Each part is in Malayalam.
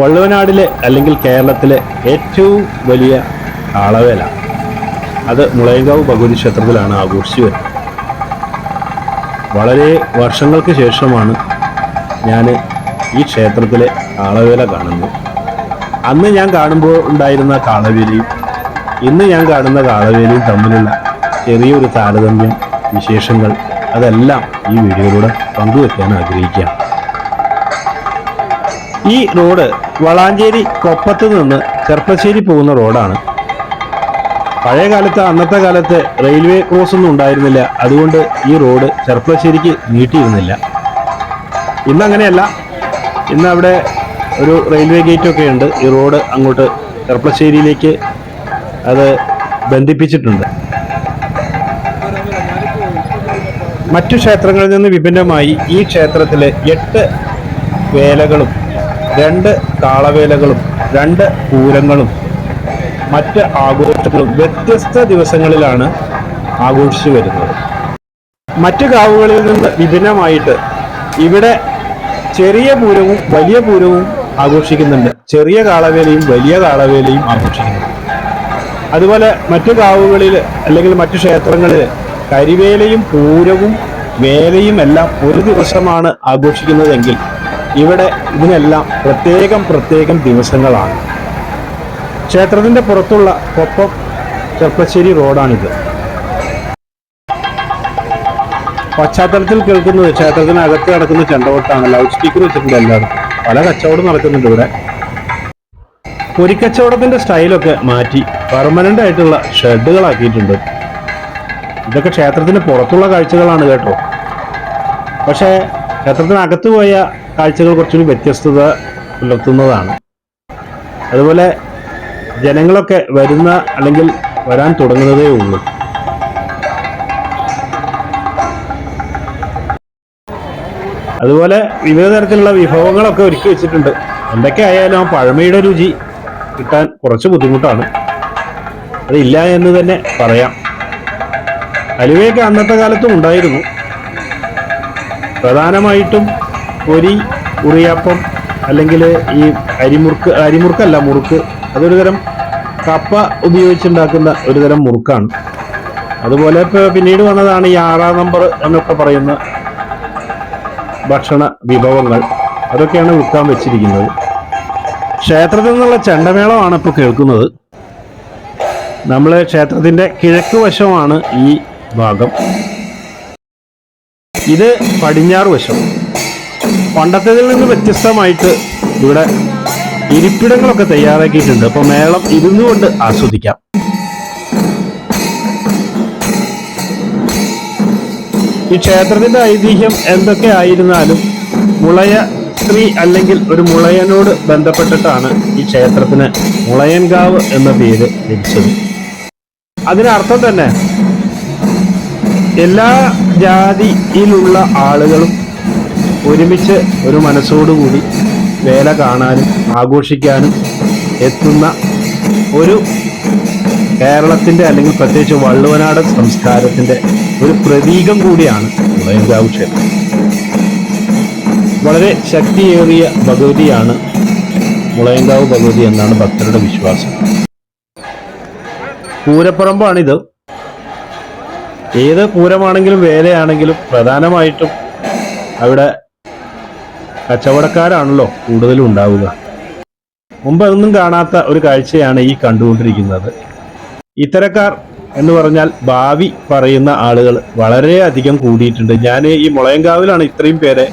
വള്ളുവനാടിലെ അല്ലെങ്കിൽ കേരളത്തിലെ ഏറ്റവും വലിയ കാളവേല. അത് മുളയങ്കാവ് ഭഗവതി ക്ഷേത്രത്തിലാണ് ആഘോഷിച്ചു വരുന്നത്. വളരെ വർഷങ്ങൾക്ക് ശേഷമാണ് ഞാൻ ഈ ക്ഷേത്രത്തിലെ കാളവേല കാണുന്നത്. അന്ന് ഞാൻ കാണുമ്പോൾ ഉണ്ടായിരുന്ന കാളവേലയും ഇന്ന് ഞാൻ കാണുന്ന കാളവേലയും തമ്മിലുള്ള ചെറിയൊരു താരതമ്യം വിശേഷങ്ങൾ അതെല്ലാം ഈ വീഡിയോയിലൂടെ പങ്കുവെക്കാൻ ആഗ്രഹിക്കുകയാണ്. ഈ റോഡ് വളാഞ്ചേരി കൊപ്പത്ത് നിന്ന് ചെർപ്പശ്ശേരി പോകുന്ന റോഡാണ്. പഴയ കാലത്ത് അന്നത്തെ കാലത്ത് റെയിൽവേ ക്രോസ് ഒന്നും ഉണ്ടായിരുന്നില്ല. അതുകൊണ്ട് ഈ റോഡ് ചെർപ്പശ്ശേരിക്ക് നീട്ടിയിരുന്നില്ല. ഇന്ന് അങ്ങനെയല്ല ഇന്ന് അവിടെ ഒരു റെയിൽവേ ഗേറ്റ് ഒക്കെ ഉണ്ട്. ഈ റോഡ് അങ്ങോട്ട് ചെർപ്പശ്ശേരിയിലേക്ക് അത് ബന്ധിപ്പിച്ചിട്ടുണ്ട്. മറ്റു ക്ഷേത്രങ്ങളിൽ നിന്ന് വിഭിന്നമായി ഈ ക്ഷേത്രത്തിലെ എട്ട് വേലകളും രണ്ട് കാളവേലകളും രണ്ട് പൂരങ്ങളും മറ്റ് ആഘോഷങ്ങളും വ്യത്യസ്ത ദിവസങ്ങളിലാണ് ആഘോഷിച്ചു വരുന്നത്. മറ്റു കാവുകളിൽ നിന്ന് വിഭിന്നമായിട്ട് ഇവിടെ ചെറിയ പൂരവും വലിയ പൂരവും ആഘോഷിക്കുന്നുണ്ട്. ചെറിയ കാളവേലയും വലിയ കാളവേലയും ആഘോഷിക്കുന്നു. അതുപോലെ മറ്റു കാവുകളിൽ അല്ലെങ്കിൽ മറ്റു ക്ഷേത്രങ്ങളിൽ കരിവേലയും പൂരവും വേലയും എല്ലാം ഒരു ദിവസമാണ് ആഘോഷിക്കുന്നതെങ്കിൽ ഇവിടെ ഇതിനെല്ലാം പ്രത്യേകം പ്രത്യേകം ദിവസങ്ങളാണ്. ക്ഷേത്രത്തിന്റെ പുറത്തുള്ള കൊപ്പം ചെർപ്പശ്ശേരി റോഡാണിത്. പശ്ചാത്തലത്തിൽ കേൾക്കുന്നത് ക്ഷേത്രത്തിനകത്ത് നടക്കുന്ന ചെണ്ടവട്ടാണ്. ലൗഡ് സ്പീക്കർ വെച്ചിട്ടുണ്ട് എല്ലാവർക്കും. പല കച്ചവടം നടക്കുന്നുണ്ട് ഇവിടെ. പൊരിക്കച്ചവടത്തിന്റെ സ്റ്റൈലൊക്കെ മാറ്റി പെർമനന്റ് ആയിട്ടുള്ള ഷെഡുകളാക്കിയിട്ടുണ്ട്. ഇതൊക്കെ ക്ഷേത്രത്തിന് പുറത്തുള്ള കാഴ്ചകളാണ് കേട്ടോ. പക്ഷേ ക്ഷേത്രത്തിനകത്ത് പോയ കാഴ്ചകൾ കുറച്ചുകൂടി വ്യത്യസ്തത പുലർത്തുന്നതാണ്. അതുപോലെ ജനങ്ങളൊക്കെ വരുന്ന അല്ലെങ്കിൽ വരാൻ തുടങ്ങുന്നതേ ഉള്ളൂ. അതുപോലെ വിവിധ തരത്തിലുള്ള വിഭവങ്ങളൊക്കെ ഒരുക്കി വെച്ചിട്ടുണ്ട്. എന്തൊക്കെ ആയാലും ആ പഴമയുടെ രുചി കിട്ടാൻ കുറച്ച് ബുദ്ധിമുട്ടാണ്. അതില്ല എന്ന് തന്നെ പറയാം. അലുവയൊക്കെ അന്നത്തെ കാലത്തും ഉണ്ടായിരുന്നു. പ്രധാനമായിട്ടും പൊരി ഉറിയപ്പം അല്ലെങ്കിൽ ഈ അരിമുറുക്ക് അരിമുറുക്കല്ല മുറുക്ക്. അതൊരു തരം കപ്പ ഉപയോഗിച്ചുണ്ടാക്കുന്ന ഒരു തരം മുറുക്കാണ്. അതുപോലെ ഇപ്പോൾ പിന്നീട് വന്നതാണ് ഈ ആറാം നമ്പർ എന്നൊക്കെ പറയുന്ന ഭക്ഷണ വിഭവങ്ങൾ. അതൊക്കെയാണ് വിൽക്കാൻ വെച്ചിരിക്കുന്നത്. ക്ഷേത്രത്തിൽ നിന്നുള്ള ചെണ്ടമേളമാണ് ഇപ്പോൾ കേൾക്കുന്നത്. നമ്മൾ ക്ഷേത്രത്തിന്റെ കിഴക്ക് വശമാണ് ഈ ഭാഗം. ഇത് പടിഞ്ഞാറ് വശം. പണ്ടത്തേതിൽ നിന്ന് വ്യത്യസ്തമായിട്ട് ഇവിടെ ഇരിപ്പിടങ്ങളൊക്കെ തയ്യാറാക്കിയിട്ടുണ്ട്. അപ്പൊ മേളം ഇരുന്നുകൊണ്ട് ആസ്വദിക്കാം. ഈ ക്ഷേത്രത്തിന്റെ ഐതിഹ്യം എന്തൊക്കെ ആയിരുന്നാലും മുളയ സ്ത്രീ അല്ലെങ്കിൽ ഒരു മുളയനോട് ബന്ധപ്പെട്ടിട്ടാണ് ഈ ക്ഷേത്രത്തിന് മുളയൻകാവ് എന്ന പേര് ലഭിച്ചത്. അതിനർത്ഥം തന്നെ എല്ലാ ജാതിയിലുള്ള ആളുകളും ഒരുമിച്ച് ഒരു മനസ്സോടുകൂടി വേല കാണാനും ആഘോഷിക്കാനും എത്തുന്ന ഒരു കേരളത്തിന്റെ അല്ലെങ്കിൽ പ്രത്യേകിച്ച് വള്ളുവനാടൻ സംസ്കാരത്തിന്റെ ഒരു പ്രതീകം കൂടിയാണ് മുളയങ്കാവ് ക്ഷേത്രം. വളരെ ശക്തിയേറിയ ഭഗവതിയാണ് മുളയങ്കാവ് ഭഗവതി എന്നാണ് ഭക്തരുടെ വിശ്വാസം. പൂരപ്പറമ്പാണിത് ഏത് പൂരമാണെങ്കിലും വേലയാണെങ്കിലും പ്രധാനമായിട്ടും അവിടെ കച്ചവടക്കാരാണല്ലോ കൂടുതലും ഉണ്ടാവുക. മുമ്പ് അതൊന്നും കാണാത്ത ഒരു കാഴ്ചയാണ് ഈ കണ്ടുകൊണ്ടിരിക്കുന്നത്. ഇത്തരക്കാർ എന്ന് പറഞ്ഞാൽ ഭാവി പറയുന്ന ആളുകൾ വളരെ അധികം കൂടിയിട്ടുണ്ട്. ഞാൻ ഈ മുളയങ്കാവിലാണ് ഇത്രയും പേരെ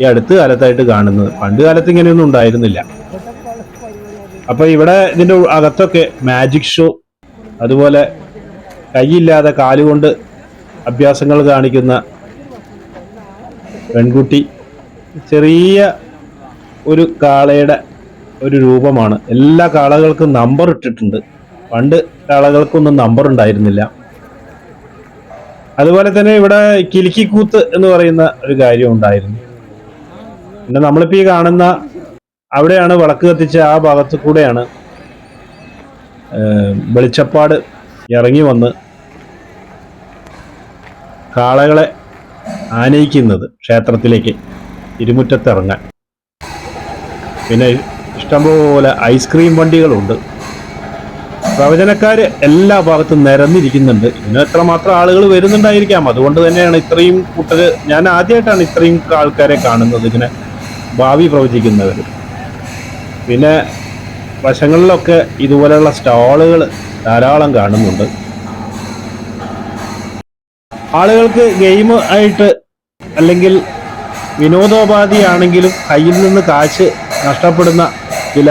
ഈ അടുത്ത കാലത്തായിട്ട് കാണുന്നത്. പണ്ട് കാലത്ത് ഇങ്ങനെയൊന്നും ഉണ്ടായിരുന്നില്ല. അപ്പൊ ഇവിടെ ഇതിന്റെ അകത്തൊക്കെ മാജിക് ഷോ അതുപോലെ കൈയില്ലാതെ കാലുകൊണ്ട് അഭ്യാസങ്ങൾ കാണിക്കുന്ന പെൺകുട്ടി. ചെറിയ ഒരു കാളയുടെ ഒരു രൂപമാണ്. എല്ലാ കാളകൾക്കും നമ്പർ ഇട്ടിട്ടുണ്ട്. പണ്ട് കാളകൾക്കൊന്നും നമ്പർ ഉണ്ടായിരുന്നില്ല. അതുപോലെ തന്നെ ഇവിടെ കിലുക്കിക്കൂത്ത് എന്ന് പറയുന്ന ഒരു കാര്യം ഉണ്ടായിരുന്നു. പിന്നെ നമ്മളിപ്പോ ഈ കാണുന്ന അവിടെയാണ് വിളക്ക് കത്തിച്ച ആ ഭാഗത്തു കൂടെയാണ് വെളിച്ചപ്പാട് ഇറങ്ങി വന്ന് കാളകളെ ആനയിക്കുന്നത് ക്ഷേത്രത്തിലേക്ക് ഇരുമുറ്റത്തിറങ്ങാൻ. പിന്നെ ഇഷ്ടംപോലെ ഐസ്ക്രീം വണ്ടികളുണ്ട്. പ്രവചനക്കാര് എല്ലാ ഭാഗത്തും നിരന്നിരിക്കുന്നുണ്ട്. ഇന്ന് എത്രമാത്രം ആളുകൾ വരുന്നുണ്ടായിരിക്കാം. അതുകൊണ്ട് തന്നെയാണ് ഇത്രയും കൂട്ടർ ഞാൻ ആദ്യമായിട്ടാണ് ഇത്രയും ആൾക്കാരെ കാണുന്നത് ഇങ്ങനെ ഭാവി പ്രവചിക്കുന്നവർ പിന്നെ വശങ്ങളിലൊക്കെ ഇതുപോലെയുള്ള സ്റ്റാളുകൾ ധാരാളം കാണുന്നുണ്ട്. ആളുകൾക്ക് ഗെയിം ആയിട്ട് അല്ലെങ്കിൽ വിനോദോപാധിയാണെങ്കിലും കയ്യിൽ നിന്ന് കാശ് നഷ്ടപ്പെടുന്ന ചില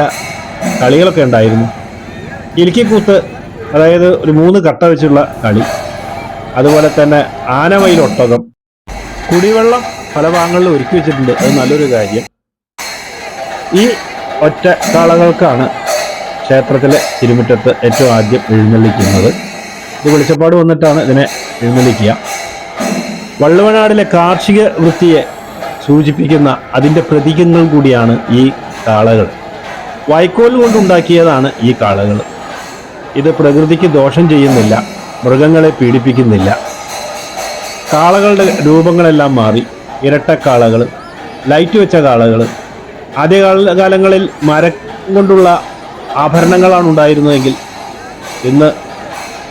കളികളൊക്കെ ഉണ്ടായിരുന്നു. ഇരിക്കിക്കൂത്ത് അതായത് ഒരു മൂന്ന് കട്ട വെച്ചുള്ള കളി. അതുപോലെ തന്നെ ആനവയിലൊട്ടകം കുടിവെള്ളം പല ഭാഗങ്ങളിൽ ഒരുക്കി വെച്ചിട്ടുണ്ട്. അത് നല്ലൊരു കാര്യം. ഈ ഒറ്റ കാളകൾക്കാണ് ക്ഷേത്രത്തിലെ തിരുമുറ്റത്ത് ഏറ്റവും ആദ്യം എഴുന്നള്ളിക്കുന്നത്. ഇത് വെളിച്ചപ്പാട് വന്നിട്ടാണ് ഇതിനെ എഴുന്നള്ളിക്കുക. വള്ളുവനാടിലെ കാർഷിക വൃത്തിയെ സൂചിപ്പിക്കുന്ന അതിന്റെ പ്രതീകങ്ങൾ കൂടിയാണ് ഈ കാളകൾ. വൈക്കോൽ കൊണ്ടുണ്ടാക്കിയതാണ് ഈ കാളകൾ. ഇത് പ്രകൃതിക്ക് ദോഷം ചെയ്യുന്നില്ല മൃഗങ്ങളെ പീഡിപ്പിക്കുന്നില്ല. കാളകളുടെ രൂപങ്ങളെല്ലാം മാറി ഇരട്ടക്കാളകൾ ലൈറ്റ് വെച്ച കാളകൾ. ആദ്യകാല കാലങ്ങളിൽ മരം കൊണ്ടുള്ള ആഭരണങ്ങളാണ് ഉണ്ടായിരുന്നതെങ്കിൽ ഇന്ന്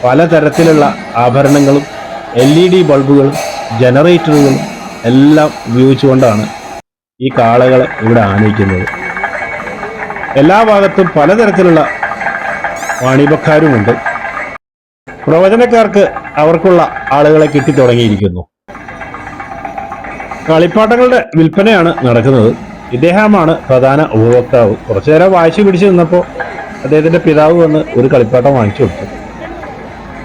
പലതരത്തിലുള്ള ആഭരണങ്ങളും എൽ ഇ ഡി ബൾബുകളും ജനറേറ്ററുകളും എല്ലാം ഉപയോഗിച്ചുകൊണ്ടാണ് ഈ കാളകളെ ഇവിടെ ആനയിക്കുന്നത്. എല്ലാ ഭാഗത്തും പലതരത്തിലുള്ള വാണിഭക്കാരുമുണ്ട്. പ്രവചനക്കാർക്ക് അവർക്കുള്ള ആളുകളെ കിട്ടിത്തുടങ്ങിയിരിക്കുന്നു. കളിപ്പാട്ടങ്ങളുടെ വിൽപ്പനയാണ് നടക്കുന്നത്. ഇദ്ദേഹമാണ് പ്രധാന ഉപഭോക്താവ്. കുറച്ചു നേരം വായിച്ചു പിടിച്ചു നിന്നപ്പോൾ അദ്ദേഹത്തിന്റെ പിതാവ് വന്ന് ഒരു കളിപ്പാട്ടം വാങ്ങിച്ചു കൊടുത്തു.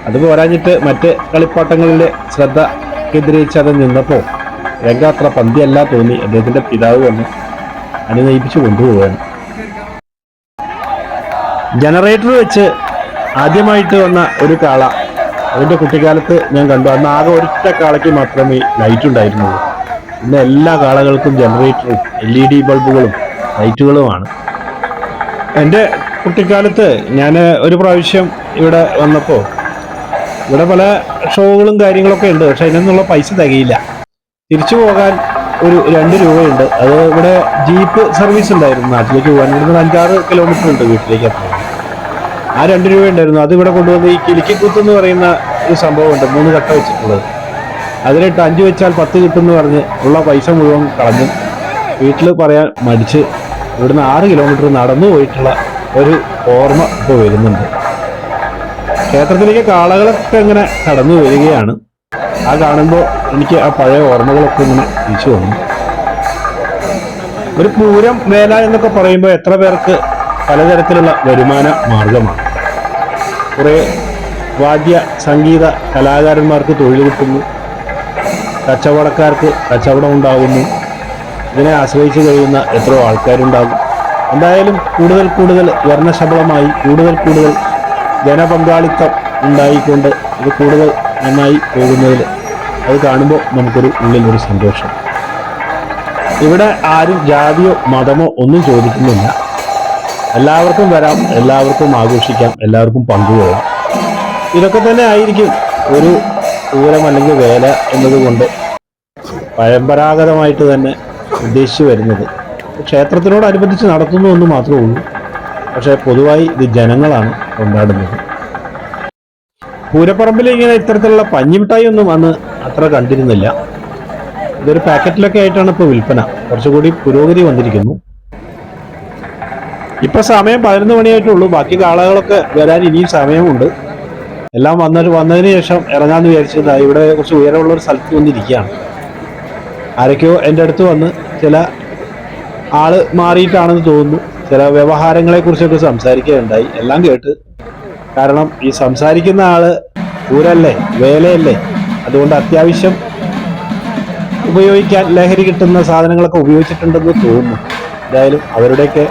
അത് പോരാഞ്ഞിട്ട് മറ്റ് കളിപ്പാട്ടങ്ങളിലെ ശ്രദ്ധ കേന്ദ്രീകരിച്ച് അത് നിന്നപ്പോൾ രംഗ അത്ര പന്തിയല്ല തോന്നി. അദ്ദേഹത്തിന്റെ പിതാവ് വന്ന് അനുനയിപ്പിച്ച് കൊണ്ടുപോവുകയാണ്. ജനറേറ്റർ വെച്ച് ആദ്യമായിട്ട് വന്ന ഒരു കാള അതിന്റെ കുട്ടിക്കാലത്ത് ഞാൻ കണ്ടു. അന്ന് ആകെ ഒരൊറ്റ കാളയ്ക്ക് മാത്രമേ ലൈറ്റ് ഉണ്ടായിരുന്നുള്ളൂ. ഇന്ന് എല്ലാ കാളകൾക്കും ജനറേറ്ററും എൽ ഇ ഡി ബൾബുകളും ലൈറ്റുകളുമാണ് എന്റെ കുട്ടിക്കാലത്ത് ഞാൻ ഒരു പ്രാവശ്യം ഇവിടെ വന്നപ്പോൾ ഇവിടെ പല ഷോകളും കാര്യങ്ങളൊക്കെ ഉണ്ട്. പക്ഷെ അതിനൊന്നുള്ള പൈസ തികയില്ല. തിരിച്ചു പോകാൻ ഒരു രണ്ട് രൂപയുണ്ട്. അത് ഇവിടെ ജീപ്പ് സർവീസ് ഉണ്ടായിരുന്നു. നാട്ടിലേക്ക് പോകാൻ. ഇവിടുന്ന് അഞ്ചാറ് കിലോമീറ്റർ ഉണ്ട് വീട്ടിലേക്ക് എത്താൻ. ആ രണ്ട് രൂപ ഉണ്ടായിരുന്നു. അത് ഇവിടെ കൊണ്ടുവന്ന് ഈ കിളിക്കുത്ത് എന്ന് പറയുന്ന ഒരു സംഭവമുണ്ട്. മൂന്ന് കട്ട വെച്ചിട്ടുള്ളത്. അതിലിട്ട് അഞ്ച് വെച്ചാൽ പത്ത് കിട്ടുമെന്ന് പറഞ്ഞ് ഉള്ള പൈസ മുഴുവൻ കളഞ്ഞു വീട്ടിൽ പറയാൻ മടിച്ച് ഇവിടുന്ന് ആറ് കിലോമീറ്റർ നടന്നു പോയിട്ടുള്ള ഒരു ഓർമ്മ ഇപ്പോൾ വരുന്നുണ്ട്. ക്ഷേത്രത്തിലേക്ക് കാളകളൊക്കെ ഇങ്ങനെ കടന്നു വരികയാണ്. ആ കാണുമ്പോൾ എനിക്ക് ആ പഴയ ഓർമ്മകളൊക്കെ ഇങ്ങനെ തിരിച്ചു വന്നു. ഒരു പൂരം വേല എന്നൊക്കെ പറയുമ്പോൾ എത്ര പേർക്ക് പലതരത്തിലുള്ള വരുമാന മാർഗമാണ്. കുറേ വാദ്യ സംഗീത കലാകാരന്മാർക്ക് തൊഴിൽ കിട്ടുന്നു. കച്ചവടക്കാർക്ക് കച്ചവടം ഉണ്ടാകുന്നു. ഇതിനെ ആശ്രയിച്ച് കഴിയുന്ന എത്രയോ ആൾക്കാരുണ്ടാകും. എന്തായാലും കൂടുതൽ കൂടുതൽ വർണശബളമായി കൂടുതൽ കൂടുതൽ ജനപങ്കാളിത്തം ഉണ്ടായിക്കൊണ്ട് ഇത് കൂടുതൽ നന്നായി പോകുന്നതിൽ അത് കാണുമ്പോൾ നമുക്കൊരു ഉള്ളിലൊരു സന്തോഷം. ഇവിടെ ആരും ജാതിയോ മതമോ ഒന്നും ചോദിക്കുന്നില്ല. എല്ലാവർക്കും വരാം എല്ലാവർക്കും ആഘോഷിക്കാം എല്ലാവർക്കും പങ്കുകൊള്ളാം. ഇതൊക്കെ തന്നെ ആയിരിക്കും ഒരു പൂരം അല്ലെങ്കിൽ വേല എന്നതുകൊണ്ട് പരമ്പരാഗതമായിട്ട് തന്നെ ഉദ്ദേശിച്ചു വരുന്നത്. ക്ഷേത്രത്തിനോടനുബന്ധിച്ച് നടത്തുന്നു എന്ന് മാത്രമേ ഉള്ളൂ. പക്ഷേ പൊതുവായി ഇത് ജനങ്ങളാണ് കൊണ്ടാടുന്നത്. പൂരപ്പറമ്പിൽ ഇങ്ങനെ ഇത്തരത്തിലുള്ള പഞ്ഞിമിഠായി ഒന്നും അന്ന് അത്ര കണ്ടിരുന്നില്ല. ഇതൊരു പാക്കറ്റിലൊക്കെ ആയിട്ടാണ് ഇപ്പോൾ വിൽപ്പന. കുറച്ചുകൂടി പുരോഗതി വന്നിരിക്കുന്നു. ഇപ്പൊ സമയം പതിനൊന്ന് മണിയായിട്ടുള്ളൂ. ബാക്കി കാളകളൊക്കെ വരാൻ ഇനിയും സമയമുണ്ട്. എല്ലാം വന്നിട്ട് വന്നതിന് ശേഷം ഇറങ്ങാന്ന് വിചാരിച്ചത് ഇവിടെ കുറച്ച് ഉയരമുള്ള ഒരു സ്ഥലത്ത് വന്നിരിക്കുകയാണ്. ആരൊക്കെയോ എന്റെ അടുത്ത് വന്ന് ചില ആൾ മാറിയിട്ടാണെന്ന് തോന്നുന്നു. ചില വ്യവഹാരങ്ങളെ കുറിച്ചൊക്കെ സംസാരിക്കുകയുണ്ടായി. എല്ലാം കേട്ട്. കാരണം ഈ സംസാരിക്കുന്ന ആൾ ഊരല്ലേ വേലയല്ലേ. അതുകൊണ്ട് അത്യാവശ്യം ഉപയോഗിക്കാൻ ലഹരി കിട്ടുന്ന സാധനങ്ങളൊക്കെ ഉപയോഗിച്ചിട്ടുണ്ടെന്ന് തോന്നുന്നു. എന്തായാലും അവരുടെയൊക്കെ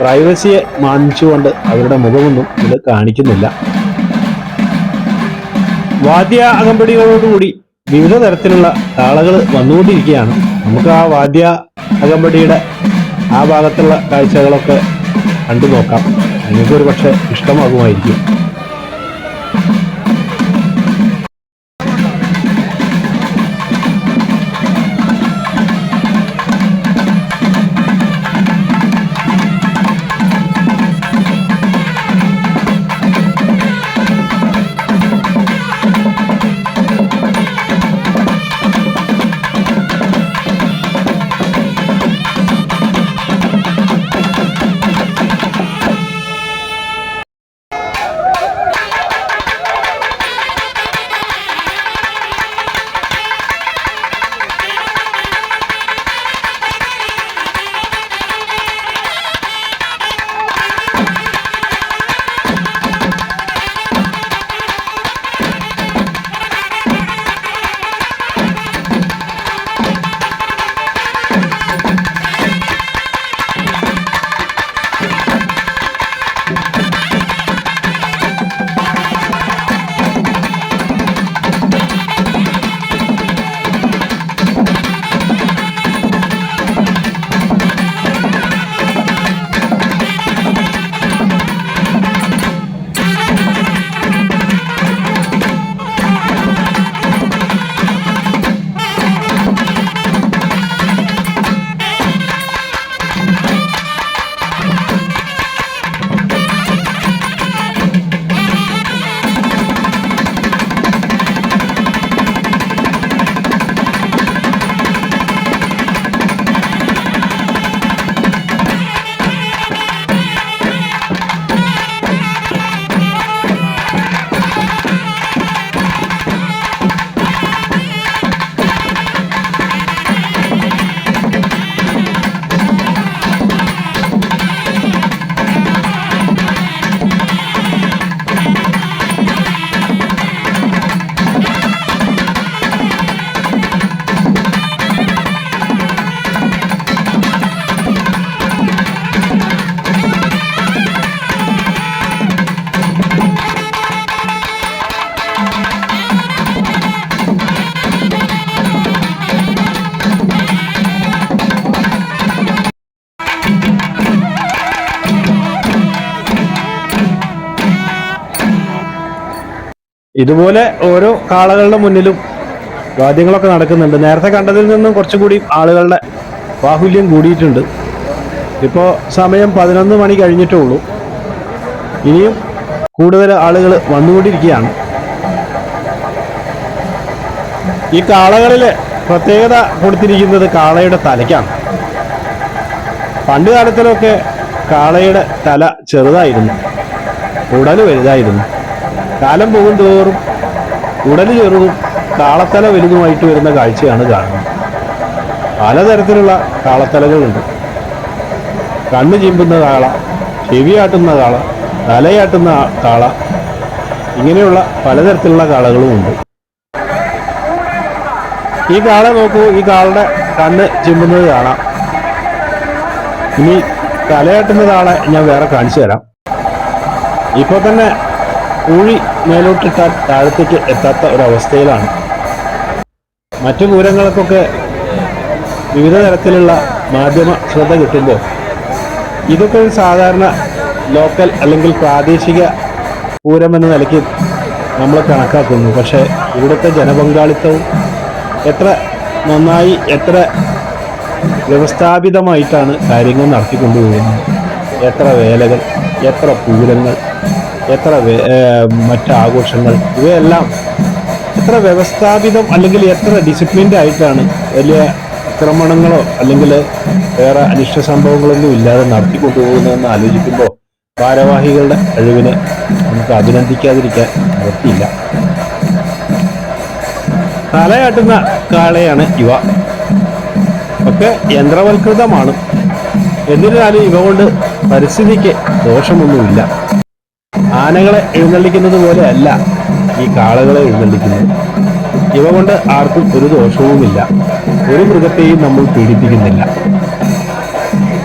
പ്രൈവസിയെ മാനിച്ചുകൊണ്ട് അവരുടെ മുഖമൊന്നും ഇത് കാണിക്കുന്നില്ല. വാദ്യ അകമ്പടികളോടുകൂടി വിവിധ തരത്തിലുള്ള താളകൾ വന്നുകൊണ്ടിരിക്കുകയാണ്. നമുക്ക് ആ വാദ്യ അകമ്പടിയുടെ ആ ഭാഗത്തുള്ള കാഴ്ചകളൊക്കെ കണ്ടു നോക്കാം നിങ്ങൾക്ക് ഒരു പക്ഷെ ഇഷ്ടമാകുമായിരിക്കും. ഇതുപോലെ ഓരോ കാളകളുടെ മുന്നിലും വാദ്യങ്ങളൊക്കെ നടക്കുന്നുണ്ട്. നേരത്തെ കണ്ടതിൽ നിന്നും കുറച്ചും കൂടി ആളുകളുടെ ബാഹുല്യം കൂടിയിട്ടുണ്ട്. ഇപ്പോൾ സമയം പതിനൊന്ന് മണി കഴിഞ്ഞിട്ടേ ഉള്ളൂ. ഇനിയും കൂടുതൽ ആളുകൾ വന്നുകൊണ്ടിരിക്കുകയാണ്. ഈ കാളകളിൽ പ്രത്യേകത കൊടുത്തിരിക്കുന്നത് കാളയുടെ തലയ്ക്കാണ്. പണ്ട് കാലത്തിലൊക്കെ കാളയുടെ തല ചെറുതായിരുന്നു. ഉടൽ വലുതായിരുന്നു. കാലം പോകും തോറും ഉടൽ ചെറുതും കാളത്തല വലുതുമായിട്ട് വരുന്ന കാഴ്ചയാണ് കാണുന്നത്. പലതരത്തിലുള്ള കാളത്തലകളുണ്ട് കണ്ണ് ചിമ്പുന്ന കാള ചെവിയാട്ടുന്ന കാള തലയാട്ടുന്ന കാള ഇങ്ങനെയുള്ള പലതരത്തിലുള്ള കാളകളുമുണ്ട് ഈ കാള നോക്കൂ ഈ കാളുടെ കണ്ണ് ചിമ്പുന്നത് കാണാം. ഇനി തലയാട്ടുന്ന കാളെ ഞാൻ വേറെ കാണിച്ചു തരാം. ഇപ്പോൾ തന്നെ ഊഴി മേലോട്ടിട്ടാൽ താഴത്തേക്ക് എത്താത്ത ഒരവസ്ഥയിലാണ്. മറ്റു പൂരങ്ങൾക്കൊക്കെ വിവിധ തരത്തിലുള്ള മാധ്യമ ശ്രദ്ധ കിട്ടുമ്പോൾ ഇതൊക്കെ ഒരു സാധാരണ ലോക്കൽ അല്ലെങ്കിൽ പ്രാദേശിക പൂരം എന്ന നിലയ്ക്ക് നമ്മൾ കണക്കാക്കുന്നു. പക്ഷേ ഇവിടുത്തെ ജനപങ്കാളിത്തവും എത്ര നന്നായി എത്ര വ്യവസ്ഥാപിതമായിട്ടാണ് കാര്യങ്ങൾ നടത്തിക്കൊണ്ടുപോകുന്നത്. എത്ര വേലകൾ എത്ര പൂരങ്ങൾ എത്ര മറ്റ് ആഘോഷങ്ങൾ ഇവയെല്ലാം എത്ര വ്യവസ്ഥാപിതം അല്ലെങ്കിൽ എത്ര ഡിസിപ്ലിൻഡ് ആയിട്ടാണ് വലിയ ആക്രമണങ്ങളോ അല്ലെങ്കിൽ വേറെ അനിഷ്ട സംഭവങ്ങളൊന്നും ഇല്ലാതെ നടത്തിക്കൊണ്ടുപോകുന്നതെന്ന് ആലോചിക്കുമ്പോൾ ഭാരവാഹികളുടെ കഴിവിനെ നമുക്ക് അഭിനന്ദിക്കാതിരിക്കാൻ നിർത്തിയില്ല തലയാട്ടുന്ന കാളയാണ് ഇവ. ഒക്കെ യന്ത്രവൽകൃതമാണ്. എന്നിരുന്നാലും ഇവ കൊണ്ട് പരിസ്ഥിതിക്ക് ദോഷമൊന്നുമില്ല. ആനകളെ എഴുന്നള്ളിക്കുന്നത് പോലെയല്ല ഈ കാളകളെ എഴുന്നള്ളിക്കുന്നത്. ഇവ കൊണ്ട് ആർക്കും ഒരു ദോഷവുമില്ല. ഒരു മൃഗത്തെയും നമ്മൾ പീഡിപ്പിക്കുന്നില്ല.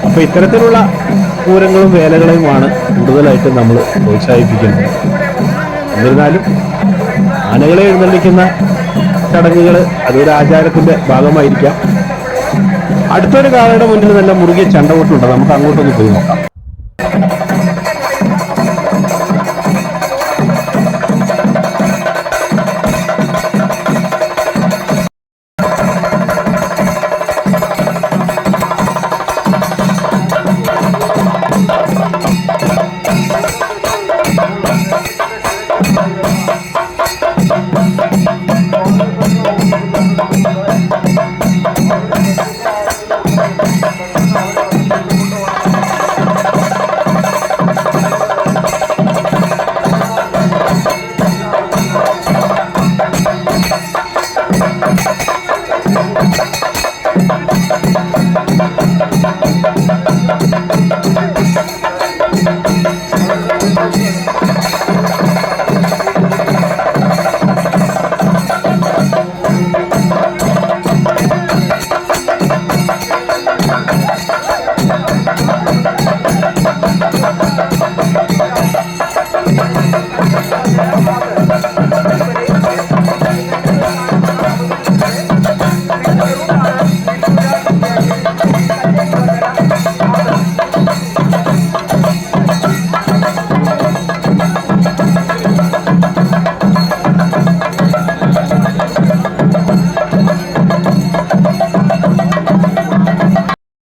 അപ്പൊ ഇത്തരത്തിലുള്ള പൂരങ്ങളും വേലകളെയുമാണ് കൂടുതലായിട്ട് നമ്മൾ പ്രോത്സാഹിപ്പിക്കുന്നത്. എന്നിരുന്നാലും ആനകളെ എഴുന്നള്ളിക്കുന്ന ചടങ്ങുകൾ അതൊരു ആചാരത്തിന്റെ ഭാഗമായിരിക്കാം. അടുത്തൊരു കാളയുടെ മുന്നിൽ നല്ല മുറുകിയ ചണ്ടവോട്ടുണ്ട് നമുക്ക് അങ്ങോട്ടൊന്ന് പോയി നോക്കാം.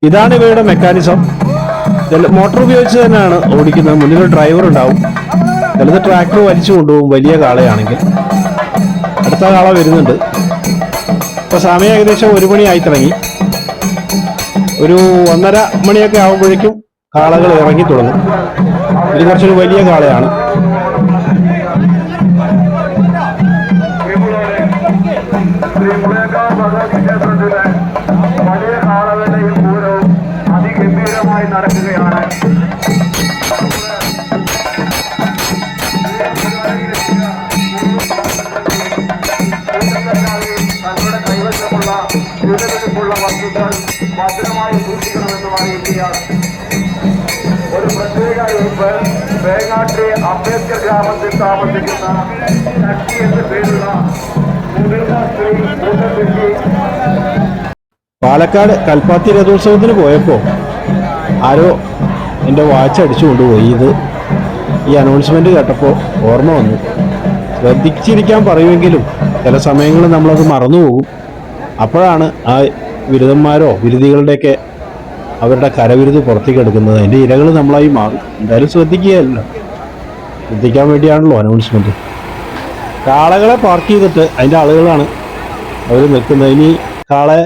ഇതാണ് ഇവയുടെ മെക്കാനിസം മോട്ടോർ ഉപയോഗിച്ച് തന്നെയാണ് ഓടിക്കുന്നത്. മുന്നിൽ ഡ്രൈവർ ഉണ്ടാവും. ചിലത് ട്രാക്ടർ വലിച്ചു കൊണ്ടുപോകും വലിയ കാളയാണെങ്കിൽ. അടുത്ത കാള വരുന്നുണ്ട്. ഇപ്പൊ സമയം ഏകദേശം ഒരു മണിയായി തുടങ്ങി. ഒരു ഒന്നര മണിയൊക്കെ ആകുമ്പോഴേക്കും കാളകൾ ഇറങ്ങി തുടങ്ങും. ഇത് കുറച്ചൊരു വലിയ കാളയാണ്. ഗ്രൂപ്പ് അംബേദ്കർ ഗ്രാമത്തിൽ താമസിക്കുന്ന ശക്തി എന്ന പേരുള്ള പാലക്കാട് കൽപ്പാത്തി രഥോത്സവത്തിന് പോയപ്പോൾ ആരോ എന്റെ വാച്ച് അടിച്ചു കൊണ്ടുപോയി. ഇത് ഈ അനൗൺസ്മെന്റ് കേട്ടപ്പോൾ ഓർമ്മ വന്നു. ശ്രദ്ധിച്ചിരിക്കാൻ പറയുമെങ്കിലും ചില സമയങ്ങളിൽ നമ്മളത് മറന്നുപോകും. അപ്പോഴാണ് ആ ബിരുദന്മാരോ ബിരുദികളുടെയൊക്കെ അവരുടെ കരവിരുത് പുറത്തേക്ക് എടുക്കുന്നത്. അതിന്റെ ഇരകൾ നമ്മളായി മാറും എന്തായാലും ശ്രദ്ധിക്കുകയല്ലോ. ശ്രദ്ധിക്കാൻ വേണ്ടിയാണല്ലോ അനൗൺസ്മെന്റ് കാളകളെ പാർക്ക് ചെയ്തിട്ട് അതിന്റെ ആളുകളാണ് അവർ നിൽക്കുന്നത്. ഇനി കാളെ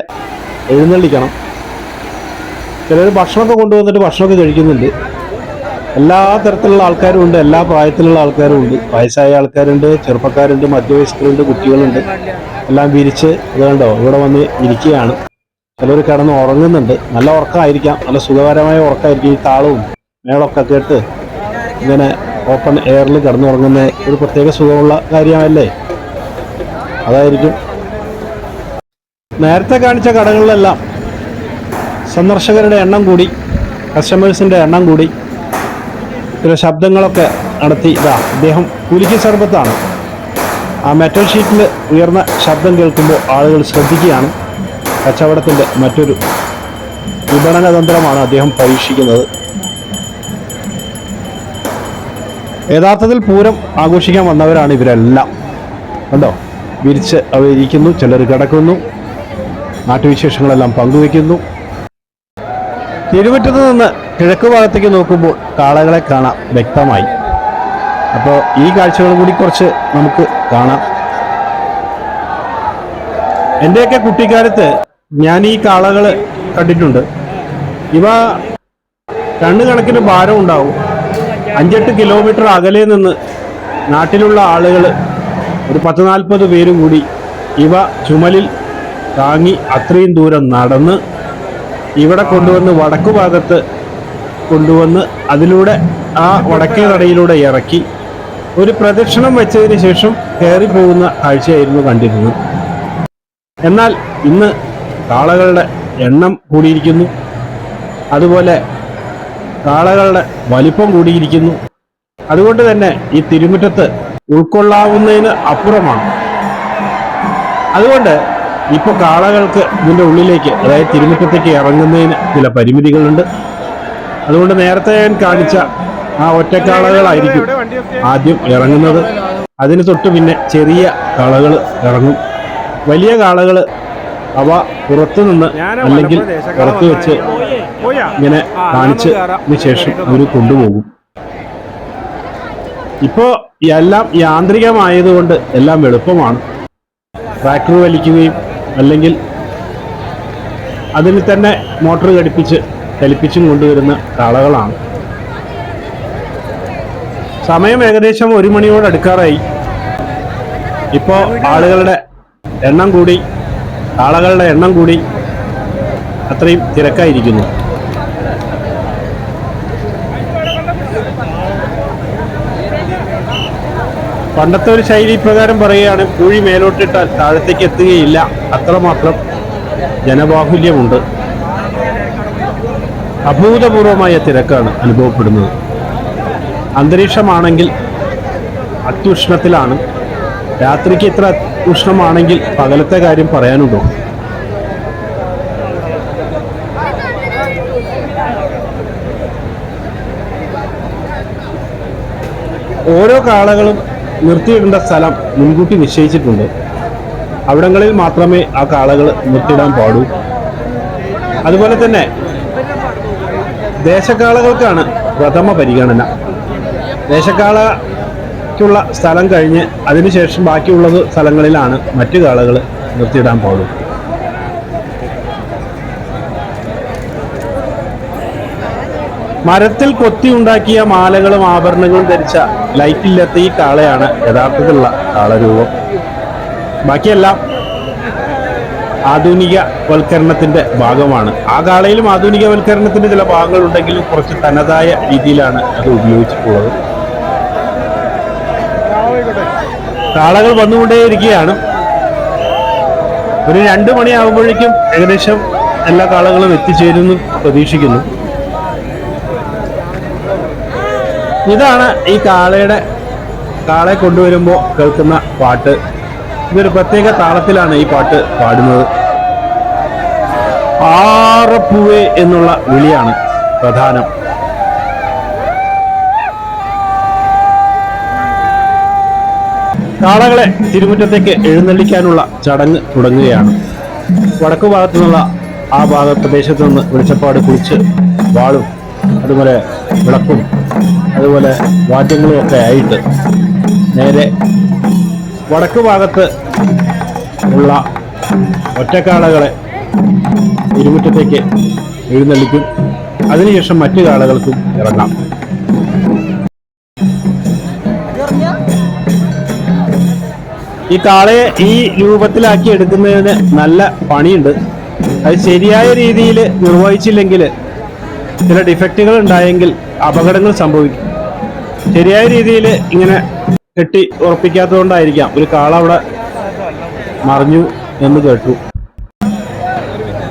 എഴുന്നള്ളിക്കണം. ചിലർ ഭക്ഷണമൊക്കെ കൊണ്ടുവന്നിട്ട് ഭക്ഷണമൊക്കെ കഴിക്കുന്നുണ്ട്. എല്ലാ തരത്തിലുള്ള ആൾക്കാരും ഉണ്ട് എല്ലാ പ്രായത്തിലുള്ള ആൾക്കാരും ഉണ്ട് വയസ്സായ ആൾക്കാരുണ്ട് ചെറുപ്പക്കാരുണ്ട് മധ്യവയസ്കരുണ്ട് കുട്ടികളുണ്ട്. എല്ലാം വിരിച്ച് ഇത് കണ്ടോ? ഇവിടെ വന്ന് ഇരിക്കുകയാണ്. ചിലർ കിടന്ന് ഉറങ്ങുന്നുണ്ട്. നല്ല ഉറക്കമായിരിക്കാം. നല്ല സുഖകരമായ ഉറക്കമായിരിക്കും ഈ താളവും മേളൊക്കെ കേട്ട് ഇങ്ങനെ ഓപ്പൺ എയറിൽ കിടന്നുറങ്ങുന്ന ഒരു പ്രത്യേക സുഖമുള്ള കാര്യമല്ലേ അതായിരിക്കും. നേരത്തെ കാണിച്ച കടകളിലെല്ലാം സന്ദർശകരുടെ എണ്ണം കൂടി കസ്റ്റമേഴ്സിന്റെ എണ്ണം കൂടി ചില ശബ്ദങ്ങളൊക്കെ നടത്തി. ഇതാ അദ്ദേഹം കുലുക്കി സർബത്താണ്. ആ മെറ്റൽ ഷീറ്റിൽ ഉയർന്ന ശബ്ദം കേൾക്കുമ്പോൾ ആളുകൾ ശ്രദ്ധിക്കുകയാണ്. കച്ചവടത്തിന്റെ മറ്റൊരു വിപണന തന്ത്രമാണ് അദ്ദേഹം പരീക്ഷിക്കുന്നത്. യഥാർത്ഥത്തിൽ പൂരം ആഘോഷിക്കാൻ വന്നവരാണ് ഇവരെല്ലാം. കണ്ടോ? വിരിച്ച് അവരിക്കുന്നു ചിലർ കിടക്കുന്നു നാട്ടുവിശേഷങ്ങളെല്ലാം പങ്കുവയ്ക്കുന്നു. തിരുവറ്റത്ത് നിന്ന് കിഴക്ക് ഭാഗത്തേക്ക് നോക്കുമ്പോൾ കാളകളെ കാണാം വ്യക്തമായി. അപ്പോൾ ഈ കാഴ്ചകളും കൂടി കുറച്ച് നമുക്ക് കാണാം. എന്റെയൊക്കെ കുട്ടിക്കാലത്ത് ഞാൻ ഈ കാളകൾ കണ്ടിട്ടുണ്ട്. ഇവ ടണ്ണ് കണക്കിന് ഭാരം ഉണ്ടാവും. അഞ്ചെട്ട് കിലോമീറ്റർ അകലെ നിന്ന് നാട്ടിലുള്ള ആളുകൾ ഒരു പത്ത് നാൽപ്പത് പേരും കൂടി ഇവ ചുമലിൽ താങ്ങി അത്രയും ദൂരം നടന്ന് ഇവിടെ കൊണ്ടുവന്ന് വടക്കു ഭാഗത്ത് കൊണ്ടുവന്ന് അതിലൂടെ ആ വടക്കേ നടയിലൂടെ ഇറക്കി ഒരു പ്രദക്ഷിണം വെച്ചതിന് ശേഷം കയറി പോകുന്ന കാഴ്ചയായിരുന്നു കണ്ടിരുന്നത്. എന്നാൽ ഇന്ന് കാളകളുടെ എണ്ണം കൂടിയിരിക്കുന്നു. അതുപോലെ കാളകളുടെ വലിപ്പം കൂടിയിരിക്കുന്നു. അതുകൊണ്ട് തന്നെ ഈ തിരുമുറ്റത്ത് ഉൾക്കൊള്ളാവുന്നതിന് അപ്പുറമാണ്. അതുകൊണ്ട് ഇപ്പോൾ കാളകൾക്ക് ഇതിന്റെ ഉള്ളിലേക്ക് അതായത് തിരുമുറ്റത്തേക്ക് ഇറങ്ങുന്നതിന് ചില പരിമിതികളുണ്ട്. അതുകൊണ്ട് നേരത്തെ ഞാൻ കാണിച്ച ആ ഒറ്റക്കാളകളായിരിക്കും ആദ്യം ഇറങ്ങുന്നത്. അതിന് തൊട്ട് പിന്നെ ചെറിയ കാളകൾ ഇറങ്ങും. വലിയ കാളകൾ അവ പുറത്തുനിന്ന് അല്ലെങ്കിൽ പുറത്തു വെച്ച് ഇങ്ങനെ കാണിച്ചതിന് ശേഷം അവർ കൊണ്ടുപോകും. ഇപ്പോ എല്ലാം യാന്ത്രികമായതുകൊണ്ട് എല്ലാം എളുപ്പമാണ്. ട്രാക്ടർ വലിക്കുകയും അല്ലെങ്കിൽ അതിൽ തന്നെ മോട്ടോർ ഘടിപ്പിച്ച് ചലിപ്പിച്ചും കൊണ്ടുവരുന്ന കാളകളാണ്. സമയം ഏകദേശം ഒരു മണിയോട് അടുക്കാറായി. ഇപ്പോ ആളുകളുടെ എണ്ണം കൂടി കാളകളുടെ എണ്ണം കൂടി അത്രയും തിരക്കായിരിക്കുന്നു. പണ്ടത്തെ ഒരു ശൈലി പ്രകാരം പറയുകയാണ് പൂഴി മേലോട്ടിട്ടാൽ താഴത്തേക്ക് എത്തുകയില്ല. അത്രമാത്രം ജനബാഹുല്യമുണ്ട്. അഭൂതപൂർവമായ തിരക്കാണ് അനുഭവപ്പെടുന്നത്. അന്തരീക്ഷമാണെങ്കിൽ അത്യുഷ്ണത്തിലാണ്. രാത്രിക്ക് ഇത്ര ഉഷ്ണമാണെങ്കിൽ പകലത്തെ കാര്യം പറയാനുണ്ടോ? ഓരോ കാളകളും നിർത്തിയിടേണ്ട സ്ഥലം മുൻകൂട്ടി നിശ്ചയിച്ചിട്ടുണ്ട്. അവിടങ്ങളിൽ മാത്രമേ ആ കാളകൾ നിർത്തിയിടാൻ പാടൂ. അതുപോലെ തന്നെ ദേശക്കാളകൾക്കാണ് പ്രഥമ പരിഗണന. ദേശക്കാളയ്ക്കുള്ള സ്ഥലം കഴിഞ്ഞ് അതിനുശേഷം ബാക്കിയുള്ളത് സ്ഥലങ്ങളിലാണ് മറ്റു കാളകൾ നിർത്തിയിടാൻ പാടും മരത്തിൽ കൊത്തി ഉണ്ടാക്കിയ മാലകളും ആഭരണങ്ങളും ധരിച്ച ലൈറ്റില്ലാത്ത ഈ കാളയാണ് യഥാർത്ഥത്തിലുള്ള കാളരൂപം. ബാക്കിയെല്ലാം ആധുനിക വൽക്കരണത്തിന്റെ ഭാഗമാണ്. ആ കാളയിലും ആധുനിക വൽക്കരണത്തിന്റെ ചില ഭാഗങ്ങൾ ഉണ്ടെങ്കിലും കുറച്ച് തനതായ രീതിയിലാണ് അത് ഉപയോഗിച്ചിട്ടുള്ളത്. കാളകൾ വന്നുകൊണ്ടേയിരിക്കുകയാണ്. ഒരു രണ്ടു മണിയാകുമ്പോഴേക്കും ഏകദേശം എല്ലാ കാളകളും എത്തിച്ചേരുന്നു പ്രതീക്ഷിക്കുന്നു. ഇതാണ് ഈ കാളയുടെ കാളെ കൊണ്ടുവരുമ്പോൾ കേൾക്കുന്ന പാട്ട്. ഇതൊരു പ്രത്യേക താളത്തിലാണ് ഈ പാട്ട് പാടുന്നത്. ആറപ്പൂവേ എന്നുള്ള വിളിയാണ് പ്രധാനം. കാളകളെ തിരുമുറ്റത്തേക്ക് എഴുന്നള്ളിക്കാനുള്ള ചടങ്ങ് തുടങ്ങുകയാണ്. വടക്കു ഭാഗത്തു നിന്നുള്ള ആ ഭാഗ പ്രദേശത്തു നിന്ന് വെളിച്ചപ്പാട് കുളിച്ച് വാളും അതുപോലെ വിളക്കും അതുപോലെ വാദ്യങ്ങളും ഒക്കെ ആയിട്ട് നേരെ വടക്ക് ഭാഗത്ത് ഉള്ള ഒറ്റക്കാളകളെ ഇരുമുറ്റത്തേക്ക് എഴുന്നള്ളിക്കും. അതിനുശേഷം മറ്റു കാളകൾക്കും ഇറങ്ങാം. ഈ കാളയെ ഈ രൂപത്തിലാക്കി എടുക്കുന്നതിന് നല്ല പണിയുണ്ട്. അത് ശരിയായ രീതിയിൽ നിർവഹിച്ചില്ലെങ്കിൽ ചില ഡിഫക്റ്റുകൾ ഉണ്ടായെങ്കിൽ അപകടങ്ങൾ സംഭവിക്കും. ശരിയായ രീതിയിൽ ഇങ്ങനെ കെട്ടി ഉറപ്പിക്കാത്തതുകൊണ്ടായിരിക്കാം. ഒരു കാള അവിടെ മറിഞ്ഞു എന്ന് കേട്ടു.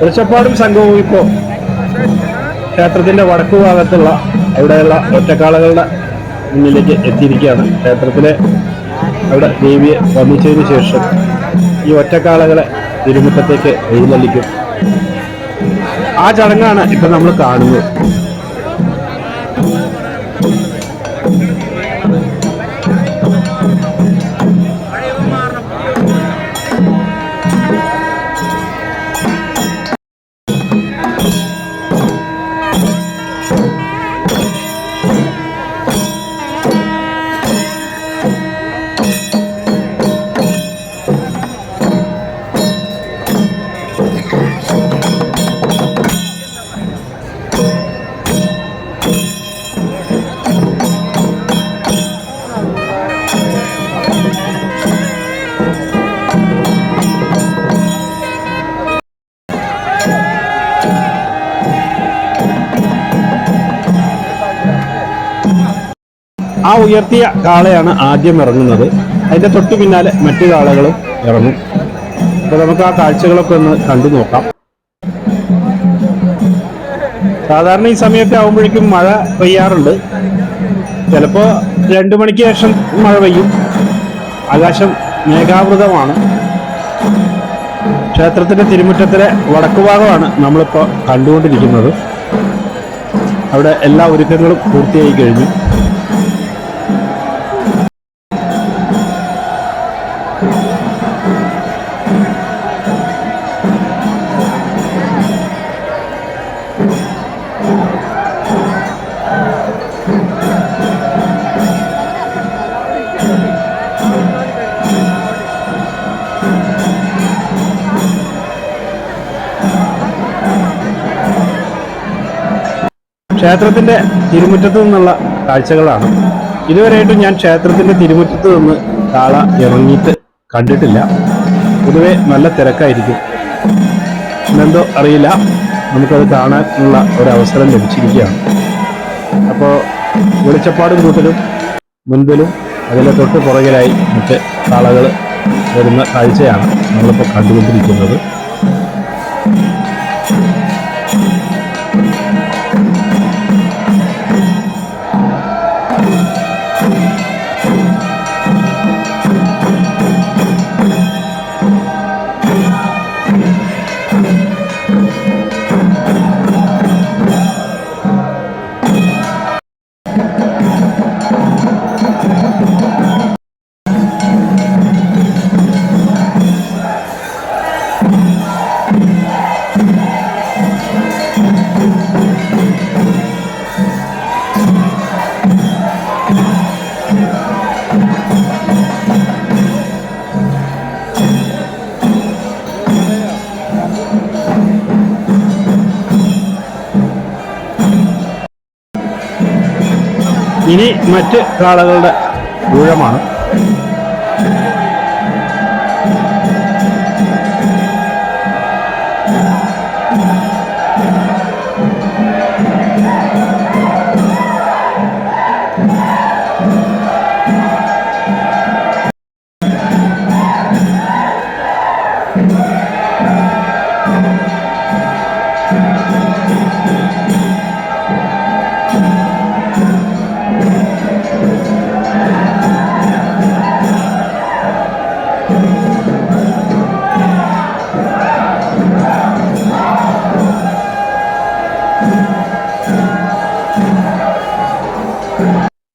വെളിച്ചപ്പാടും സംഘവും ഇപ്പോൾ ക്ഷേത്രത്തിന്റെ വടക്കു ഭാഗത്തുള്ള അവിടെയുള്ള ഒറ്റക്കാളകളുടെ മുന്നിലേക്ക് എത്തിയിരിക്കുകയാണ്. ക്ഷേത്രത്തിലെ അവിടെ ദേവിയെ വന്നിച്ചതിന് ശേഷം ഈ ഒറ്റക്കാളകളെ തിരുമുറ്റത്തേക്ക് എഴുന്നള്ളിക്കും. ആ ചടങ്ങാണ് ഇപ്പം നമ്മൾ കാണുന്നത്. ഉയർത്തിയ കാളയാണ് ആദ്യം ഇറങ്ങുന്നത്. അതിന്റെ തൊട്ടു പിന്നാലെ മറ്റു കാളകളും ഇറങ്ങും. അപ്പൊ നമുക്ക് ആ കാഴ്ചകളൊക്കെ ഒന്ന് കണ്ടു നോക്കാം. സാധാരണ ഈ സമയത്ത് ആകുമ്പോഴേക്കും മഴ പെയ്യാറുണ്ട്. ചിലപ്പോൾ രണ്ടു മണിക്ക് ശേഷം മഴ പെയ്യും. ആകാശം മേഘാവൃതമാണ്. ക്ഷേത്രത്തിന്റെ തിരുമുറ്റത്തിലെ വടക്കുഭാഗമാണ് നമ്മളിപ്പോൾ കണ്ടുകൊണ്ടിരിക്കുന്നത്. അവിടെ എല്ലാ ഒരുക്കങ്ങളും പൂർത്തിയായി കഴിഞ്ഞു. ക്ഷേത്രത്തിന്റെ തിരുമുറ്റത്ത് നിന്നുള്ള കാഴ്ചകളാണ്. ഇതുവരെയായിട്ടും ഞാൻ ക്ഷേത്രത്തിന്റെ തിരുമുറ്റത്ത് നിന്ന് കാള ഇറങ്ങിയിട്ട് കണ്ടിട്ടില്ല. പൊതുവെ നല്ല തിരക്കായിരിക്കും. എന്തോ അറിയില്ല. നമുക്കത് കാണാനുള്ള ഒരു അവസരം ലഭിച്ചിരിക്കുകയാണ്. അപ്പോൾ വെളിച്ചപ്പാടും കൂട്ടലും മുൻപിലും അതിലെ തൊട്ട് പുറകിലായി മറ്റ് കാളകൾ വരുന്ന കാഴ്ചയാണ് നമ്മളിപ്പോൾ കണ്ടുകൊണ്ടിരിക്കുന്നത്. ഇനി മറ്റ് കാളകളുടെ ഊഴമാണ്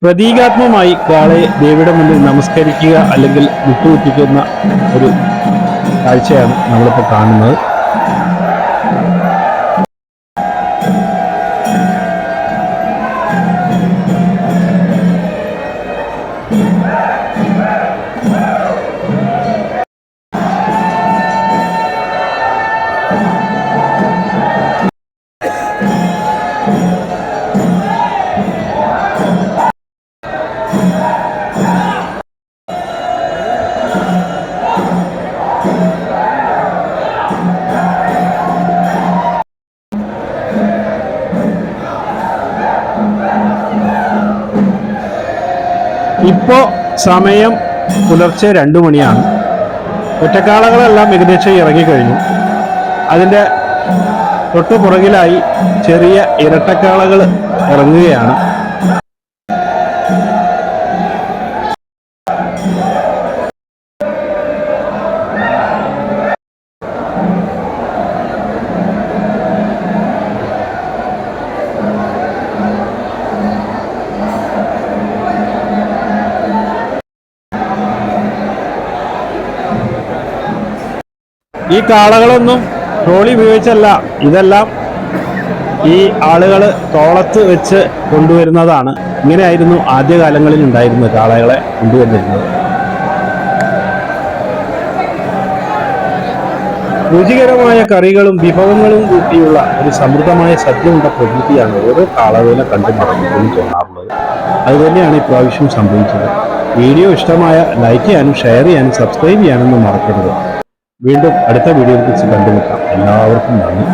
പ്രതീകാത്മകമായി കാളയെ ദേവിയുടെ മുന്നിൽ നമസ്കരിക്കുക അല്ലെങ്കിൽ വിട്ടുവിട്ടിക്കുന്ന ഒരു കാഴ്ചയാണ് നമ്മളിപ്പോൾ കാണുന്നത്. സമയം പുലർച്ചെ രണ്ടു മണിയാണ്. ഒറ്റക്കാളകളെല്ലാം ഏകദേശം ഇറങ്ങിക്കഴിഞ്ഞു. അതിന്റെ തൊട്ടു പുറകിലായി ചെറിയ ഇരട്ടക്കാളകൾ ഇറങ്ങുകയാണ്. കാളകളൊന്നും ട്രോളി ഉപയോഗിച്ചല്ല. ഇതെല്ലാം ഈ ആളുകൾ തോളത്ത് വെച്ച് കൊണ്ടുവരുന്നതാണ്. ഇങ്ങനെയായിരുന്നു ആദ്യകാലങ്ങളിൽ ഉണ്ടായിരുന്നത് കാളകളെ കൊണ്ടുവന്നിരുന്നത്. രുചികരമായ കറികളും വിഭവങ്ങളും കൂട്ടിയുള്ള ഒരു സമൃദ്ധമായ സദ്യയുണ്ട പ്രകൃതിയാണ് ഓരോ കാളവേല കണ്ടു മറക്കുമ്പോഴും തോന്നാറുള്ളത്. അതുതന്നെയാണ് ഇപ്രാവശ്യം സംഭവിച്ചത്. വീഡിയോ ഇഷ്ടമായ ലൈക്ക് ചെയ്യാനും ഷെയർ ചെയ്യാനും സബ്സ്ക്രൈബ് ചെയ്യാനൊന്നും മറക്കരുത്. വീണ്ടും അടുത്ത വീഡിയോയിൽ വെച്ച് കണ്ടുമുട്ടാം. എല്ലാവർക്കും നന്ദി.